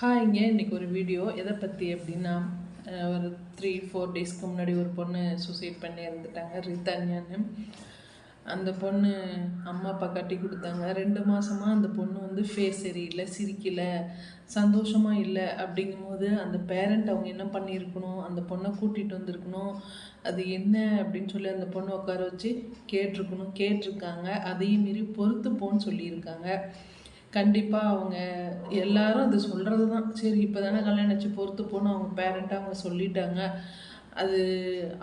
ஹாய்ங்க இன்றைக்கி ஒரு வீடியோ. எதை பற்றி அப்படின்னா ஒரு த்ரீ ஃபோர் டேஸ்க்கு முன்னாடி ஒரு பொண்ணு சூசைட் பண்ணி இறந்துட்டாங்க ரித்தானியான்னு. அந்த பொண்ணு அம்மா அப்பா கட்டி கொடுத்தாங்க. ரெண்டு மாதமாக அந்த பொண்ணு வந்து ஃபேஸ் சரியில்லை சிரிக்கலை சந்தோஷமாக இல்லை அப்படிங்கும்போது அந்த பேரண்ட் அவங்க என்ன பண்ணியிருக்கணும் அந்த பொண்ணை கூட்டிகிட்டு வந்திருக்கணும் அது என்ன அப்படின்னு சொல்லி அந்த பொண்ணை உட்கார வச்சு கேட்டிருக்கணும் கேட்டிருக்காங்க. அதையும் மீறி பொறுத்து போன்னு சொல்லியிருக்காங்க. கண்டிப்பாக அவங்க எல்லாரும் அது சொல்கிறது தான் சரி இப்போ தானே கல்யாணம் வச்சு பொறுத்து போகணும் அவங்க பேரண்ட்டாக அவங்க சொல்லிட்டாங்க. அது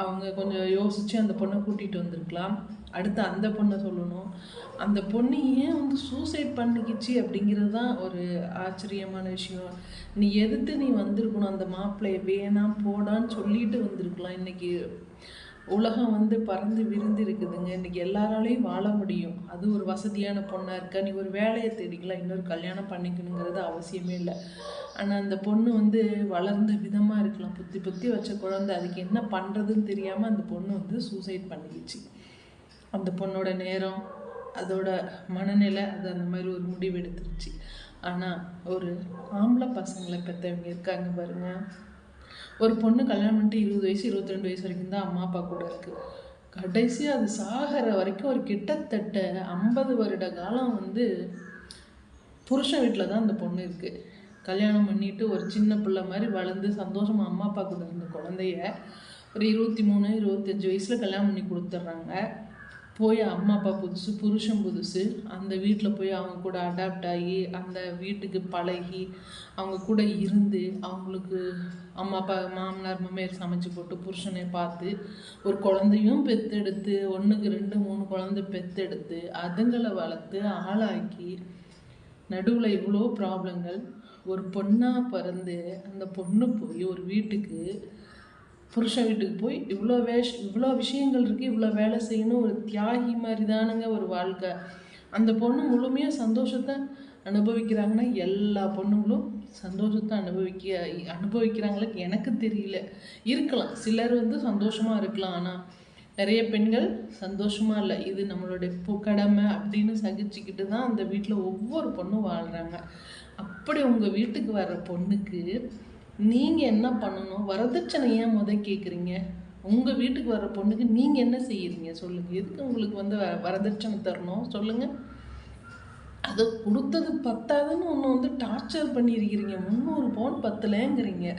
அவங்க கொஞ்சம் யோசித்து அந்த பொண்ணை கூட்டிகிட்டு வந்திருக்கலாம். அடுத்து அந்த பொண்ணை சொல்லணும். அந்த பொண்ணு ஏன் வந்து சூசைட் பண்ணிக்கிச்சு அப்படிங்கிறது தான் ஒரு ஆச்சரியமான விஷயம். நீ எதிர்த்து நீ வந்திருக்கணும்? அந்த மாப்பிள்ளையை வேணாம் போடான்னு சொல்லிட்டு வந்திருக்கலாம் இன்னைக்கு. உலகம் வந்து பறந்து விரிந்து இருக்குதுங்க இன்றைக்கி எல்லாராலையும் வாழ முடியும். அது ஒரு வசதியான பொண்ணாக இருக்கா? நீ ஒரு வேலையை தேடிக்கலாம். இன்னொரு கல்யாணம் பண்ணிக்கணுங்கிறது அவசியமே இல்லை. ஆனால் அந்த பொண்ணு வந்து வளர்ந்த விதமாக இருக்கலாம். புத்தி புத்தி வச்ச குழந்தை. அதுக்கு என்ன பண்ணுறதுன்னு தெரியாமல் அந்த பொண்ணு வந்து சூசைட் பண்ணிக்கிச்சு. அந்த பொண்ணோட நேரம் அதோட மனநிலை அது அந்த மாதிரி ஒரு முடிவு எடுத்துருச்சு. ஆனால் ஒரு ஆம்பளை பசங்களை பெற்றவங்க இருக்காங்க பாருங்கள் ஒரு பொண்ணு கல்யாணம் பண்ணிட்டு இருபது வயசு இருபத்தி ரெண்டு வயசு வரைக்கும் தான் அம்மா அப்பா கூட இருக்கு. கடைசி அது சாகிற வரைக்கும் ஒரு கிட்டத்தட்ட ஐம்பது வருட காலம் வந்து புருஷன் வீட்டில் தான் அந்த பொண்ணு இருக்கு. கல்யாணம் பண்ணிட்டு ஒரு சின்ன பிள்ளை மாதிரி வளர்ந்து சந்தோஷமாக அம்மா அப்பா கூட இருந்த குழந்தைய ஒரு இருபத்தி மூணு இருபத்தஞ்சு வயசில் கல்யாணம் பண்ணி கொடுத்துட்றாங்க. போய் அம்மா அப்பா புதுசு புருஷன் புதுசு அந்த வீட்டில் போய் அவங்க கூட அடாப்ட் ஆகி அந்த வீட்டுக்கு பழகி அவங்க கூட இருந்து அவங்களுக்கு அம்மா அப்பா மாமனார் மாமியார் சமைச்சு போட்டு புருஷனை பார்த்து ஒரு குழந்தையும் பெத்தெடுத்து ஒன்றுக்கு ரெண்டு மூணு குழந்தை பெத்தெடுத்து அதுங்களை வளர்த்து ஆளாக்கி நடுவில் இவ்வளோ ப்ராப்ளங்கள் ஒரு பொண்ணாக பிறந்து அந்த பொண்ணு போய் ஒரு வீட்டுக்கு புருஷன் வீட்டுக்கு போய் இவ்வளோ வேஷ் இவ்வளோ விஷயங்கள் இருக்குது இவ்வளோ வேலை செய்யணும் ஒரு தியாகி மாதிரி தானுங்க ஒரு வாழ்க்கை. அந்த பொண்ணு முழுமையாக சந்தோஷத்தை அனுபவிக்கிறாங்கன்னா எல்லா பொண்ணுங்களும் சந்தோஷத்தை அனுபவிக்க அனுபவிக்கிறாங்களே எனக்கு தெரியல. இருக்கலாம். சிலர் வந்து சந்தோஷமாக இருக்கலாம். ஆனால் நிறைய பெண்கள் சந்தோஷமாக இல்லை. இது நம்மளுடைய கடமை அப்படின்னு சகிச்சுக்கிட்டு தான் அந்த வீட்டில் ஒவ்வொரு பொண்ணும் வாழ்கிறாங்க அப்படி உங்கள் வீட்டுக்கு வர்ற பொண்ணுக்கு நீங்கள் என்ன பண்ணணும்? வரதட்சணை ஏன் முத கேட்குறீங்க உங்கள் வீட்டுக்கு வர்ற பொண்ணுக்கு நீங்கள் என்ன செய்கிறீங்க சொல்லுங்கள் எதுக்கு உங்களுக்கு வந்து வ- வரதட்சணை தரணும்? சொல்லுங்கள் அதை கொடுத்தது பத்தாதுன்னு ஒன்று வந்து டார்ச்சர் பண்ணியிருக்கிறீங்க முந்நூறு பவுன் பத்தலைங்கிறீங்க.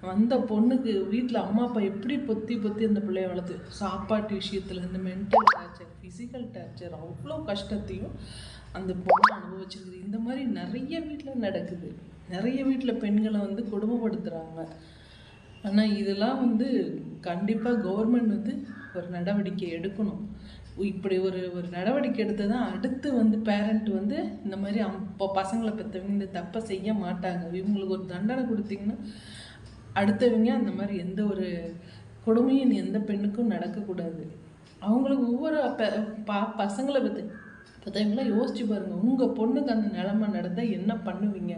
வந்த பொண்ணுக்கு வீட்டில் அம்மா அப்பா எப்படி பொத்தி பொத்தி அந்த பிள்ளைய வளர்த்து சாப்பாட்டு விஷயத்துல இந்த மென்டல் டார்ச்சர் ஃபிசிக்கல் டார்ச்சர் அவ்வளோ கஷ்டத்தையும் அந்த பொண்ணு அனுபவிச்சிருக்குது. இந்த மாதிரி நிறைய வீட்டில் நடக்குது. நிறைய வீட்டில் பெண்களை வந்து கொடுமைப்படுத்துகிறாங்க ஆனால் இதெல்லாம் வந்து கண்டிப்பாக கவர்மெண்ட் வந்து ஒரு நடவடிக்கை எடுக்கணும். இப்படி ஒரு ஒரு நடவடிக்கை எடுத்து தான் அடுத்து வந்து பேரண்ட் வந்து இந்த மாதிரி அம் இப்போ பசங்களை பெற்றவங்க இந்த தப்பை செய்ய மாட்டாங்க. இவங்களுக்கு ஒரு தண்டனை கொடுத்தீங்கன்னா அடுத்தவங்க அந்த மாதிரி எந்த ஒரு கொடுமையும் எந்த பெண்ணுக்கும் நடக்கக்கூடாது. அவங்களுக்கு ஒவ்வொரு ப- பா பசங்களை பற்றி பெற்றவங்களாம் யோசிச்சு பாருங்கள் உங்கள் பொண்ணுக்கு அந்த நிலமை நடந்தால் என்ன பண்ணுவீங்க?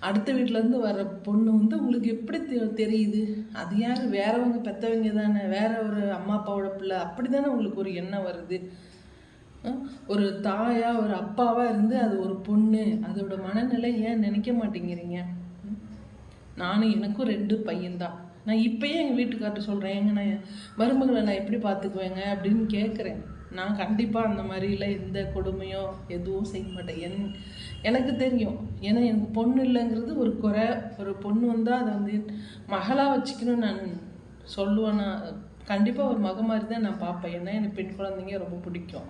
அடுத்த வீட்டிலேருந்து வர்ற பொண்ணு வந்து உங்களுக்கு எப்படி தெ- தெரியுது? அது யார்? வேறவங்க பெற்றவங்க தானே. வேற ஒரு அம்மா அப்பாவோட பிள்ளை. அப்படி தானே உங்களுக்கு ஒரு எண்ணம் வருது? ஒரு தாயா ஒரு அப்பாவாக இருந்து அது ஒரு பொண்ணு. அதோட மனநிலை ஏன் நினைக்க மாட்டேங்கிறீங்க? நானும் எனக்கும் ரெண்டு பையன்தான். நான் இப்பயே எங்கள் வீட்டுக்கார்ட்ட சொல்கிறேன் ஏங்க நான் மருமகளை நான் எப்படி பார்த்துக்குவேங்க? அப்படின்னு கேட்குறேன் நான் கண்டிப்பாக அந்த மாதிரிலாம் எந்த கொடுமையோ எதுவும் செய்ய மாட்டேன். என் எனக்கு தெரியும். ஏன்னா எனக்கு பொண்ணு இல்லைங்கிறது ஒரு குறை. ஒரு பொண்ணு வந்தால் அதை வந்து மகளாக வச்சுக்கணும்னு நான் சொல்லுவேன் நான் கண்டிப்பாக ஒரு மக மாதிரி தான் நான் பார்ப்பேன். ஏன்னா எனக்கு பெண் குழந்தைங்க ரொம்ப பிடிக்கும்.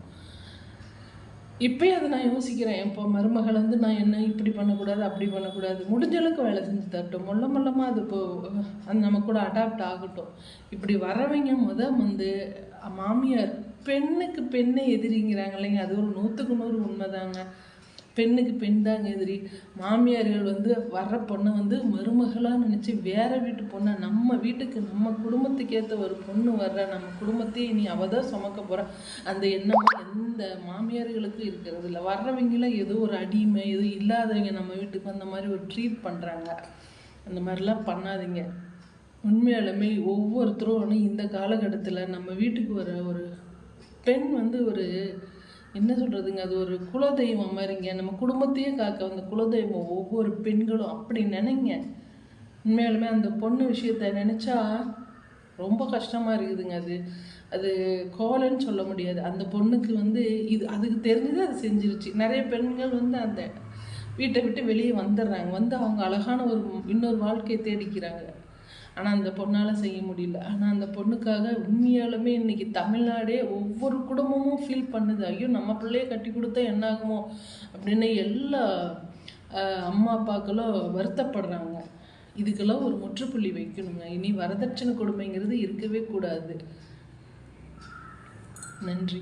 இப்போயும் அதை நான் யோசிக்கிறேன். இப்போ மருமகள் வந்து நான் என்ன இப்படி பண்ணக்கூடாது அப்படி பண்ணக்கூடாது. முடிஞ்ச அளவுக்கு வேலை செஞ்சு தரட்டும். மொல்ல மொல்லமாக அது இப்போ அது நம்ம கூட அடாப்ட் ஆகட்டும். இப்படி வரவங்க முத வந்து மாமியார் பெண்ணுக்கு பெண்ணை எதிரிங்கிறாங்க இல்லைங்க. அது ஒரு நூற்றுக்கு நூறு உண்மைதாங்க. பெண்ணுக்கு பெண் தாங்க எதிரி. மாமியார்கள் வந்து வர்ற பொண்ணை வந்து மருமகளாக நினச்சி வேற வீட்டு பொண்ணை நம்ம வீட்டுக்கு நம்ம குடும்பத்துக்கு ஏற்ற ஒரு பொண்ணு வர்ற நம்ம குடும்பத்தையே இனி அவ தான் சுமக்க போகிற அந்த எண்ணமும் எந்த மாமியார்களுக்கும் இருக்கிறது இல்லை வர்றவங்களாம் ஏதோ ஒரு அடிமை ஏதோ இல்லாதவங்க நம்ம வீட்டுக்கு அந்த மாதிரி ஒரு ட்ரீட் பண்ணுறாங்க அந்த மாதிரிலாம் பண்ணாதீங்க. உண்மையாலுமே ஒவ்வொருத்தரும் இந்த காலகட்டத்தில் நம்ம வீட்டுக்கு வர ஒரு பெண் வந்து ஒரு என்ன சொல்கிறதுங்க அது ஒரு குலதெய்வம் மாதிரிங்க. நம்ம குடும்பத்தையே காக்க அந்த குலதெய்வம் ஒவ்வொரு பெண்களும் அப்படி நினைங்க. உண்மையாலுமே அந்த பொண்ணு விஷயத்த நினச்சா ரொம்ப கஷ்டமாக இருக்குதுங்க அது. அது கோலன்னு சொல்ல முடியாது. அந்த பொண்ணுக்கு வந்து இது அதுக்கு தெரிஞ்சது அது செஞ்சிருச்சு. நிறைய பெண்கள் வந்து அந்த வீட்டை விட்டு வெளியே வந்துடுறாங்க. வந்து அவங்க அழகான ஒரு இன்னொரு வாழ்க்கையை தேடிக்கிறாங்க. ஆனால் அந்த பொண்ணால் செய்ய முடியல. ஆனால் அந்த பொண்ணுக்காக உண்மையாலுமே இன்றைக்கி தமிழ்நாடே ஒவ்வொரு குடும்பமும் ஃபீல் பண்ணுது. ஐயோ நம்ம பிள்ளைய கட்டி கொடுத்தா என்னாகுமோ? அப்படின்னு எல்லா அம்மா அப்பாக்களும் வருத்தப்படுறாங்க. இதுக்கெல்லாம் ஒரு முற்றுப்புள்ளி வைக்கணுங்க. இனி வரதட்சணை கொடுமைங்கிறது இருக்கவே கூடாது. நன்றி.